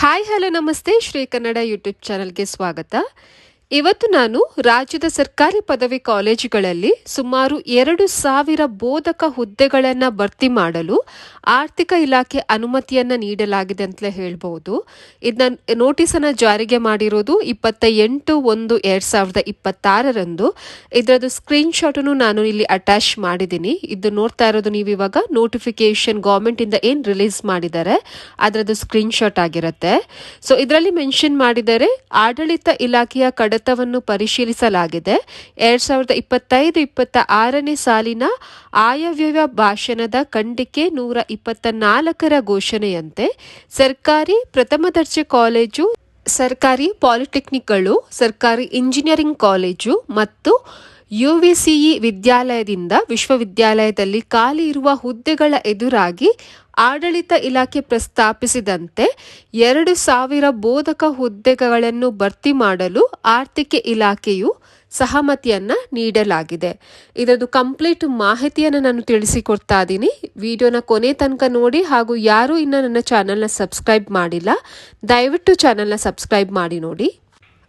Hi hello ನಮಸ್ತೆ Shri Kannada YouTube ಚಾನಲ್ಗೆ ಸ್ವಾಗತ. ಇವತ್ತು ನಾನು ರಾಜ್ಯದ ಸರ್ಕಾರಿ ಪದವಿ ಕಾಲೇಜುಗಳಲ್ಲಿ ಸುಮಾರು ಎರಡು ಸಾವಿರ ಬೋಧಕ ಹುದ್ದೆಗಳನ್ನು ಭರ್ತಿ ಮಾಡಲು ಆರ್ಥಿಕ ಇಲಾಖೆ ಅನುಮತಿಯನ್ನು ನೀಡಲಾಗಿದೆ ಅಂತಲೇ ಹೇಳ್ಬೋದು ಇದನ್ನ ನೋಟಿಸನ್ನು ಜಾರಿಗೆ ಮಾಡಿರೋದು ಇಪ್ಪತ್ತ ಎಂಟು ಒಂದು ಎರಡು ಸಾವಿರದ ಇಪ್ಪತ್ತಾರರಂದು. ಇದರದ್ದು ಸ್ಕ್ರೀನ್ಶಾಟನ್ನು ನಾನು ಇಲ್ಲಿ ಅಟ್ಯಾಚ್ ಮಾಡಿದ್ದೀನಿ. ಇದು ನೋಡ್ತಾ ಇರೋದು ನೀವು ಇವಾಗ ನೋಟಿಫಿಕೇಶನ್ ಗೌರ್ಮೆಂಟಿಂದ ಏನು ರಿಲೀಸ್ ಮಾಡಿದ್ದಾರೆ, ಅದರದ್ದು ಸ್ಕ್ರೀನ್ಶಾಟ್ ಆಗಿರುತ್ತೆ. ಸೊ, ಇದರಲ್ಲಿ ಮೆನ್ಷನ್ ಮಾಡಿದರೆ ಆಡಳಿತ ಇಲಾಖೆಯ ಕಡತವನ್ನು ಪರಿಶೀಲಿಸಲಾಗಿದೆ. ಎರಡ್ ಸಾವಿರದ ಇಪ್ಪತ್ತೈದು ಇಪ್ಪತ್ತ ಆರನೇ ಸಾಲಿನ ಆಯವ್ಯಯ ಭಾಷಣದ ಖಂಡಿಕೆ ನೂರ ಇಪ್ಪತ್ತ ನಾಲ್ಕರ ಘೋಷಣೆಯಂತೆ ಸರ್ಕಾರಿ ಪ್ರಥಮ ದರ್ಜೆ ಕಾಲೇಜು, ಸರ್ಕಾರಿ ಪಾಲಿಟೆಕ್ನಿಕ್ಗಳು, ಸರ್ಕಾರಿ ಇಂಜಿನಿಯರಿಂಗ್ ಕಾಲೇಜು ಮತ್ತು ಯುವಿಸಿಇ ವಿದ್ಯಾಲಯದಿಂದ ವಿಶ್ವವಿದ್ಯಾಲಯದಲ್ಲಿ ಖಾಲಿ ಇರುವ ಹುದ್ದೆಗಳ ಎದುರಾಗಿ ಆಡಳಿತ ಇಲಾಖೆ ಪ್ರಸ್ತಾಪಿಸಿದಂತೆ ಎರಡು ಸಾವಿರ ಬೋಧಕ ಹುದ್ದೆಗಳನ್ನು ಭರ್ತಿ ಮಾಡಲು ಆರ್ಥಿಕ ಇಲಾಖೆಯು ಸಹಮತಿಯನ್ನ ನೀಡಲಾಗಿದೆ. ಇದರದ್ದು ಕಂಪ್ಲೀಟ್ ಮಾಹಿತಿಯನ್ನು ನಾನು ತಿಳಿಸಿಕೊಡ್ತಾ ಇದ್ದೀನಿ. ವಿಡಿಯೋನ ಕೊನೆ ತನಕ ನೋಡಿ ಹಾಗೂ ಯಾರೂ ಇನ್ನು ನನ್ನ ಚಾನಲ್ನ ಸಬ್ಸ್ಕ್ರೈಬ್ ಮಾಡಿಲ್ಲ, ದಯವಿಟ್ಟು ಚಾನಲ್ನ ಸಬ್ಸ್ಕ್ರೈಬ್ ಮಾಡಿ ನೋಡಿ.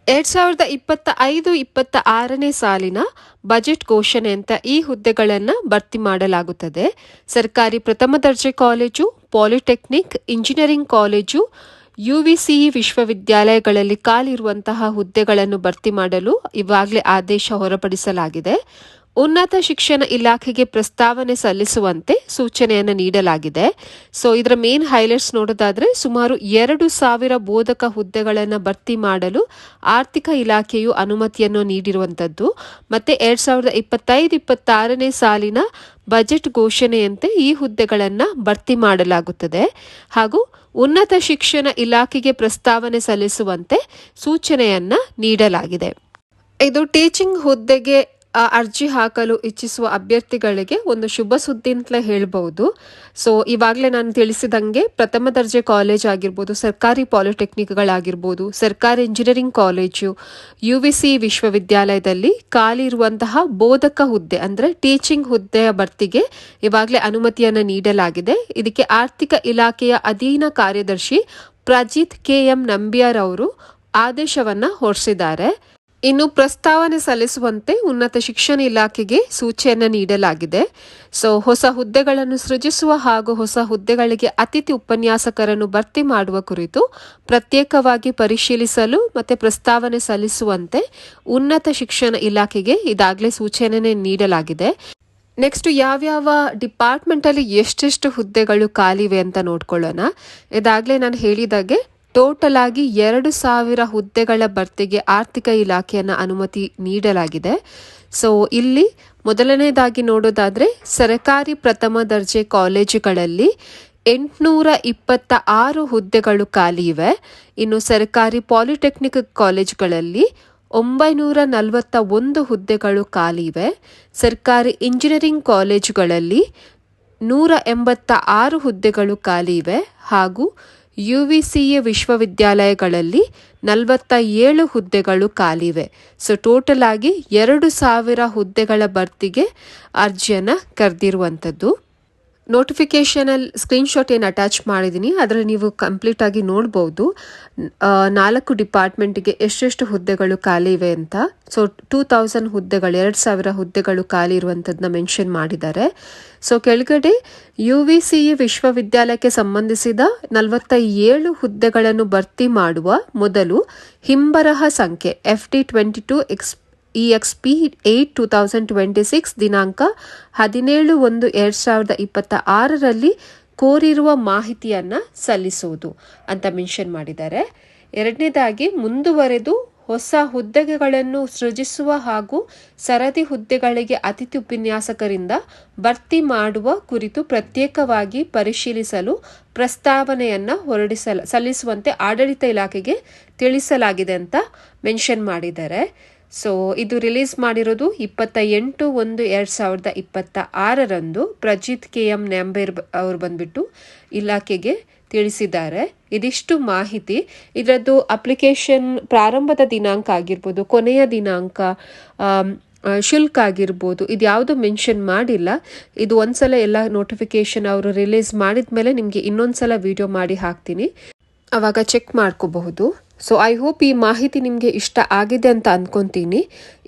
ಎರಡ್ ಸಾವಿರದ ಇಪ್ಪತ್ತ ಐದು ಇಪ್ಪತ್ತ ಆರನೇ ಸಾಲಿನ ಬಜೆಟ್ ಘೋಷಣೆ ಅಂತ ಈ ಹುದ್ದೆಗಳನ್ನು ಭರ್ತಿ ಮಾಡಲಾಗುತ್ತದೆ. ಸರ್ಕಾರಿ ಪ್ರಥಮ ದರ್ಜೆ college, polytechnic, engineering college, U V CE ವಿಶ್ವವಿದ್ಯಾಲಯಗಳಲ್ಲಿ ಕಾಲಿರುವಂತಹ ಹುದ್ದೆಗಳನ್ನು ಭರ್ತಿ ಮಾಡಲು ಇವಾಗಲೇ ಆದೇಶ ಹೊರಪಡಿಸಲಾಗಿದೆ. ಉನ್ನತ ಶಿಕ್ಷಣ ಇಲಾಖೆಗೆ ಪ್ರಸ್ತಾವನೆ ಸಲ್ಲಿಸುವಂತೆ ಸೂಚನೆಯನ್ನು ನೀಡಲಾಗಿದೆ. ಸೊ ಇದರ ಮೇನ್ ಹೈಲೈಟ್ಸ್ ನೋಡೋದಾದ್ರೆ ಸುಮಾರು ಎರಡು ಸಾವಿರ ಬೋಧಕ ಹುದ್ದೆಗಳನ್ನು ಭರ್ತಿ ಮಾಡಲು ಆರ್ಥಿಕ ಇಲಾಖೆಯು ಅನುಮತಿಯನ್ನು ನೀಡಿರುವಂಥದ್ದು. ಮತ್ತೆ ಎರಡ್ ಸಾವಿರದ ಇಪ್ಪತ್ತೈದು, ಇಪ್ಪತ್ತಾರನೇ ಸಾಲಿನ ಬಜೆಟ್ ಘೋಷಣೆಯಂತೆ ಈ ಹುದ್ದೆಗಳನ್ನು ಭರ್ತಿ ಮಾಡಲಾಗುತ್ತದೆ. ಹಾಗೂ ಉನ್ನತ ಶಿಕ್ಷಣ ಇಲಾಖೆಗೆ ಪ್ರಸ್ತಾವನೆ ಸಲ್ಲಿಸುವಂತೆ ಸೂಚನೆಯನ್ನ ನೀಡಲಾಗಿದೆ. ಇದು ಟೀಚಿಂಗ್ ಹುದ್ದೆಗೆ ಅರ್ಜಿ ಹಾಕಲು ಇಚ್ಛಿಸುವ ಅಭ್ಯರ್ಥಿಗಳಿಗೆ ಒಂದು ಶುಭ ಸುದ್ದಿ ಅಂತಲೇ ಹೇಳ್ಬೋದು ಸೊ ಇವಾಗಲೇ ನಾನು ತಿಳಿಸಿದಂಗೆ ಪ್ರಥಮ ದರ್ಜೆ ಕಾಲೇಜ್ ಆಗಿರ್ಬೋದು, ಸರ್ಕಾರಿ ಪಾಲಿಟೆಕ್ನಿಕ್ಗಳಾಗಿರ್ಬೋದು ಸರ್ಕಾರಿ engineering college U V C ವಿಶ್ವವಿದ್ಯಾಲಯದಲ್ಲಿ ಖಾಲಿ ಇರುವಂತಹ ಬೋಧಕ ಹುದ್ದೆ ಅಂದರೆ ಟೀಚಿಂಗ್ ಹುದ್ದೆಯ ಭರ್ತಿಗೆ ಇವಾಗಲೇ ಅನುಮತಿಯನ್ನು ನೀಡಲಾಗಿದೆ. ಇದಕ್ಕೆ ಆರ್ಥಿಕ ಇಲಾಖೆಯ ಅಧೀನ ಕಾರ್ಯದರ್ಶಿ ಪ್ರಜಿತ್ ಕೆ ಎಂ ನಂಬಿಯರ್ ಅವರು ಆದೇಶವನ್ನು ಹೊರಡಿಸಿದ್ದಾರೆ. ಇನ್ನು ಪ್ರಸ್ತಾವನೆ ಸಲ್ಲಿಸುವಂತೆ ಉನ್ನತ ಶಿಕ್ಷಣ ಇಲಾಖೆಗೆ ಸೂಚನೆ ನೀಡಲಾಗಿದೆ. ಸೊ ಹೊಸ ಹುದ್ದೆಗಳನ್ನು ಸೃಜಿಸುವ ಹಾಗೂ ಹೊಸ ಹುದ್ದೆಗಳಿಗೆ ಅತಿಥಿ ಉಪನ್ಯಾಸಕರನ್ನು ಭರ್ತಿ ಮಾಡುವ ಕುರಿತು ಪ್ರತ್ಯೇಕವಾಗಿ ಪರಿಶೀಲಿಸಲು ಮತ್ತೆ ಪ್ರಸ್ತಾವನೆ ಸಲ್ಲಿಸುವಂತೆ ಉನ್ನತ ಶಿಕ್ಷಣ ಇಲಾಖೆಗೆ ಇದಾಗಲೇ ಸೂಚನೆ ನೀಡಲಾಗಿದೆ. ನೆಕ್ಸ್ಟ್ ಯಾವ್ಯಾವ ಡಿಪಾರ್ಟ್ಮೆಂಟ್ ಅಲ್ಲಿ ಎಷ್ಟೆಷ್ಟು ಹುದ್ದೆಗಳು ಖಾಲಿವೆ ಅಂತ ನೋಡ್ಕೊಳ್ಳೋಣ. ಇದಾಗಲೇ ನಾನು ಹೇಳಿದಾಗೆ ಟೋಟಲ್ ಆಗಿ ಎರಡು ಸಾವಿರ ಹುದ್ದೆಗಳ ಭರ್ತಿಗೆ ಆರ್ಥಿಕ ಇಲಾಖೆಯನ್ನು ಅನುಮತಿ ನೀಡಲಾಗಿದೆ. ಸೊ ಇಲ್ಲಿ ಮೊದಲನೇದಾಗಿ ನೋಡೋದಾದರೆ, ಸರಕಾರಿ ಪ್ರಥಮ ದರ್ಜೆ ಕಾಲೇಜುಗಳಲ್ಲಿ ಎಂಟುನೂರ ಇಪ್ಪತ್ತ ಆರು ಹುದ್ದೆಗಳು ಖಾಲಿ ಇವೆ. ಇನ್ನು ಸರ್ಕಾರಿ ಪಾಲಿಟೆಕ್ನಿಕ್ ಕಾಲೇಜುಗಳಲ್ಲಿ ಒಂಬೈನೂರ ನಲವತ್ತ ಒಂದು ಹುದ್ದೆಗಳು ಖಾಲಿ ಇವೆ. ಸರ್ಕಾರಿ ಇಂಜಿನಿಯರಿಂಗ್ ಕಾಲೇಜುಗಳಲ್ಲಿ ನೂರ ಎಂಬತ್ತ ಆರು ಹುದ್ದೆಗಳು ಖಾಲಿ ಇವೆ. ಹಾಗೂ ಯುವಿಸಿಎ ವಿಶ್ವವಿದ್ಯಾಲಯಗಳಲ್ಲಿ ನಲವತ್ತ ಏಳು ಹುದ್ದೆಗಳು ಖಾಲಿವೆ. ಸೊ ಟೋಟಲ್ ಆಗಿ ಎರಡು ಸಾವಿರ ಹುದ್ದೆಗಳ ಭರ್ತಿಗೆ ಅರ್ಜಿಯನ್ನು ಕರೆದಿರುವಂಥದ್ದು. ನೋಟಿಫಿಕೇಶನಲ್ಲಿ ಸ್ಕ್ರೀನ್ಶಾಟ್ ಏನು ಅಟ್ಯಾಚ್ ಮಾಡಿದ್ದೀನಿ ಅದರಲ್ಲಿ ನೀವು ಕಂಪ್ಲೀಟಾಗಿ ನೋಡ್ಬೋದು. ನಾಲ್ಕು ಡಿಪಾರ್ಟ್ಮೆಂಟ್ಗೆ ಎಷ್ಟೆಷ್ಟು ಹುದ್ದೆಗಳು ಖಾಲಿ ಇವೆ ಅಂತ. ಸೊ ಟೂ ತೌಸಂಡ್ ಹುದ್ದೆಗಳು, ಎರಡು ಸಾವಿರ ಹುದ್ದೆಗಳು ಖಾಲಿ ಇರುವಂಥದ್ದನ್ನ ಮೆನ್ಷನ್ ಮಾಡಿದ್ದಾರೆ. ಸೊ ಕೆಳಗಡೆ ಯು ವಿ ಸಿ ವಿಶ್ವವಿದ್ಯಾಲಯಕ್ಕೆ ಸಂಬಂಧಿಸಿದ ನಲವತ್ತ ಏಳು ಹುದ್ದೆಗಳನ್ನು ಭರ್ತಿ ಮಾಡುವ ಮೊದಲು ಹಿಂಬರಹ ಸಂಖ್ಯೆ F D twenty two X E X P eight two thousand twenty six ದಿನಾಂಕ ಹದಿನೇಳು ಒಂದು ಎರಡು ಸಾವಿರದ ಇಪ್ಪತ್ತ ಆರರಲ್ಲಿ ಕೋರಿರುವ ಮಾಹಿತಿಯನ್ನು ಸಲ್ಲಿಸುವುದು ಅಂತ ಮೆನ್ಷನ್ ಮಾಡಿದ್ದಾರೆ. ಎರಡನೇದಾಗಿ ಮುಂದುವರೆದು ಹೊಸ ಹುದ್ದೆಗಳನ್ನು ಸೃಜಿಸುವ ಹಾಗೂ ಸರದಿ ಹುದ್ದೆಗಳಿಗೆ ಅತಿಥಿ ಉಪನ್ಯಾಸಕರಿಂದ ಭರ್ತಿ ಮಾಡುವ ಕುರಿತು ಪ್ರತ್ಯೇಕವಾಗಿ ಪರಿಶೀಲಿಸಲು ಪ್ರಸ್ತಾವನೆಯನ್ನು ಹೊರಡಿಸಲ, ಸಲ್ಲಿಸುವಂತೆ ಆಡಳಿತ ಇಲಾಖೆಗೆ ತಿಳಿಸಲಾಗಿದೆ ಅಂತ ಮೆನ್ಷನ್ ಮಾಡಿದ್ದಾರೆ. ಸೊ ಇದು ರಿಲೀಸ್ ಮಾಡಿರೋದು ಇಪ್ಪತ್ತ ಎಂಟು ಒಂದು ಎರಡು ಸಾವಿರದ ಇಪ್ಪತ್ತ ಆರರಂದು ಪ್ರಜಿತ್ ಕೆ ಎಂ ನ್ಯಾಂಬೇರ್ ಅವರು ಬಂದ್ಬಿಟ್ಟು ಇಲಾಖೆಗೆ ತಿಳಿಸಿದ್ದಾರೆ. ಇದಿಷ್ಟು ಮಾಹಿತಿ. ಇದರದ್ದು ಅಪ್ಲಿಕೇಶನ್ ಪ್ರಾರಂಭದ ದಿನಾಂಕ ಆಗಿರ್ಬೋದು, ಕೊನೆಯ ದಿನಾಂಕ ಶುಲ್ಕ ಆಗಿರ್ಬೋದು, ಇದು ಯಾವುದು ಮೆನ್ಷನ್ ಮಾಡಿಲ್ಲ. ಇದು ಒಂದ್ಸಲ ಎಲ್ಲ ನೋಟಿಫಿಕೇಶನ್ ಅವರು ರಿಲೀಸ್ ಮಾಡಿದ ಮೇಲೆ ನಿಮಗೆ ಇನ್ನೊಂದ್ಸಲ ವಿಡಿಯೋ ಮಾಡಿ ಹಾಕ್ತೀನಿ. ಆವಾಗ ಚೆಕ್ ಮಾಡ್ಕೋಬಹುದು. ಸೊ ಐ ಹೋಪ್ ಈ ಮಾಹಿತಿ ನಿಮಗೆ ಇಷ್ಟ ಆಗಿದೆ ಅಂತ ಅಂದ್ಕೊತೀನಿ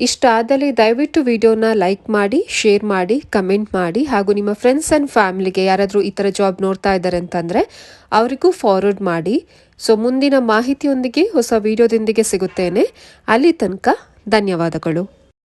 ಇಷ್ಟ ಆದಲ್ಲಿ ದಯವಿಟ್ಟು ವಿಡಿಯೋನ ಲೈಕ್ ಮಾಡಿ ಶೇರ್ ಮಾಡಿ ಕಮೆಂಟ್ ಮಾಡಿ, ಹಾಗೂ ನಿಮ್ಮ ಫ್ರೆಂಡ್ಸ್ ಆ್ಯಂಡ್ ಫ್ಯಾಮಿಲಿಗೆ ಯಾರಾದರೂ ಈ ಥರ ಜಾಬ್ ನೋಡ್ತಾ ಇದ್ದಾರೆ ಅಂತಂದರೆ ಅವರಿಗೂ ಫಾರ್ವರ್ಡ್ ಮಾಡಿ. ಸೊ ಮುಂದಿನ ಮಾಹಿತಿಯೊಂದಿಗೆ ಹೊಸ ವಿಡಿಯೋದೊಂದಿಗೆ ಸಿಗುತ್ತೇನೆ. ಅಲ್ಲಿ ತನಕ ಧನ್ಯವಾದಗಳು.